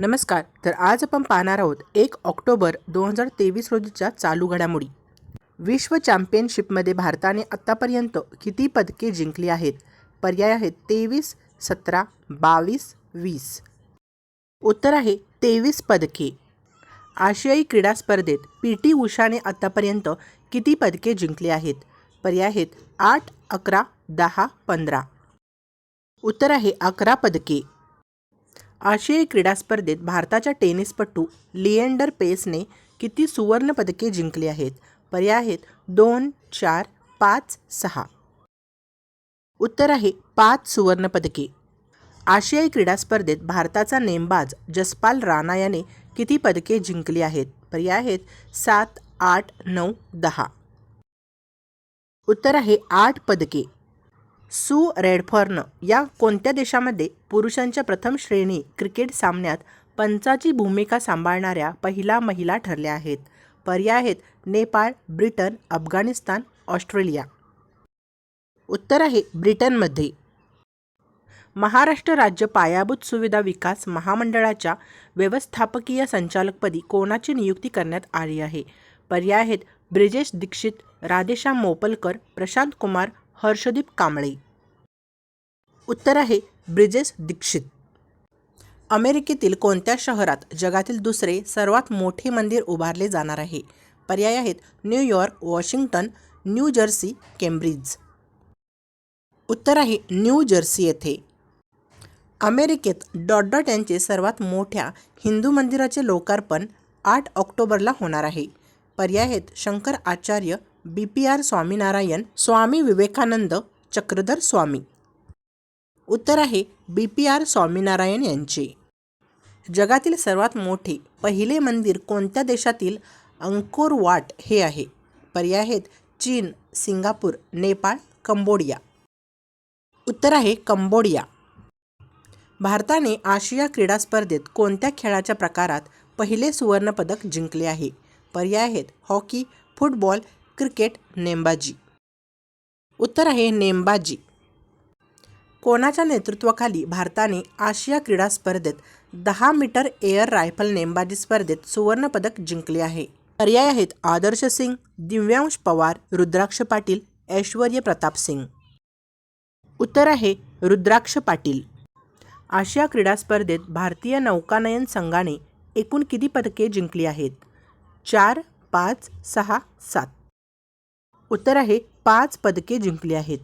नमस्कार तर आज आपण पाहणार आहोत एक ऑक्टोबर दोन हजार तेवीस रोजीच्या चालू घडामोडी. विश्व चॅम्पियनशिपमध्ये भारताने आत्तापर्यंत किती पदके जिंकली आहेत? पर्याय आहेत तेवीस सतरा बावीस वीस. उत्तर आहे तेवीस पदके. आशियाई क्रीडा स्पर्धेत पी टी उषाने आत्तापर्यंत किती पदके जिंकली आहेत? पर्याय आहेत आठ अकरा दहा पंधरा. उत्तर आहे अकरा पदके. आशियाई क्रीडा स्पर्धेत भारताच्या टेनिसपटू लिएंडर पेसने किती सुवर्णपदके जिंकली आहेत? पर्याय आहेत दोन चार पाच सहा. उत्तर आहे पाच सुवर्णपदके आशियाई क्रीडा स्पर्धेत भारताचा नेमबाज जसपाल राणा याने किती पदके जिंकली आहेत? पर्याय आहेत सात आठ नऊ दहा. उत्तर आहे आठ पदके. सू रेडफॉर्न या कोणत्या देशामध्ये पुरुषांच्या प्रथम श्रेणी क्रिकेट सामन्यात पंचाची भूमिका सांभाळणाऱ्या पहिला महिला ठरल्या आहेत? पर्याय आहेत नेपाळ ब्रिटन अफगाणिस्तान ऑस्ट्रेलिया. उत्तर आहे ब्रिटनमध्ये. महाराष्ट्र राज्य पायाभूत सुविधा विकास महामंडळाच्या व्यवस्थापकीय संचालकपदी कोणाची नियुक्ती करण्यात आली आहे? पर्याय आहेत ब्रिजेश दीक्षित राधेशा मोपलकर प्रशांत कुमार हर्षदीप कांबळे. उत्तर आहे ब्रिजेश दीक्षित. अमेरिकेतील कोणत्या शहरात जगातील दुसरे सर्वात मोठे मंदिर उभारले जाणार आहे? पर्याय आहेत New York Washington New Jersey Cambridge. उत्तर आहे न्यू जर्सी येथे. अमेरिकेत डॉट डॉट यांचे सर्वात मोठ्या हिंदू मंदिराचे लोकार्पण आठ ऑक्टोबरला होणार आहे. पर्याय आहेत Shankar Acharya B P R Swaminarayan Swami Vivekanand Chakradhar Swami. उत्तर आहे बी पी आर स्वामीनारायण यांचे. जगातील सर्वात मोठे पहिले मंदिर कोणत्या देशातील अंकोर वाट हे आहे? पर्याय आहेत चीन सिंगापूर नेपाळ कंबोडिया. उत्तर आहे कंबोडिया. भारताने आशिया क्रीडा स्पर्धेत कोणत्या खेळाच्या प्रकारात पहिले सुवर्णपदक जिंकले आहे? पर्याय आहेत हॉकी फुटबॉल क्रिकेट नेमबाजी. उत्तर आहे नेमबाजी. कोणाच्या नेतृत्वाखाली भारताने आशिया क्रीडा स्पर्धेत दहा मीटर एअर रायफल नेमबाजी स्पर्धेत सुवर्णपदक जिंकले आहे. पर्याय आहेत आदर्श सिंग दिव्यांश पवार रुद्राक्ष पाटील ऐश्वर्य प्रताप सिंग. उत्तर आहे रुद्राक्ष पाटील. आशिया क्रीडा स्पर्धेत भारतीय नौकानयन संघाने एकूण किती पदके जिंकली आहेत? चार पाच सहा सात. उत्तर आहे पाच पदके जिंकली आहेत.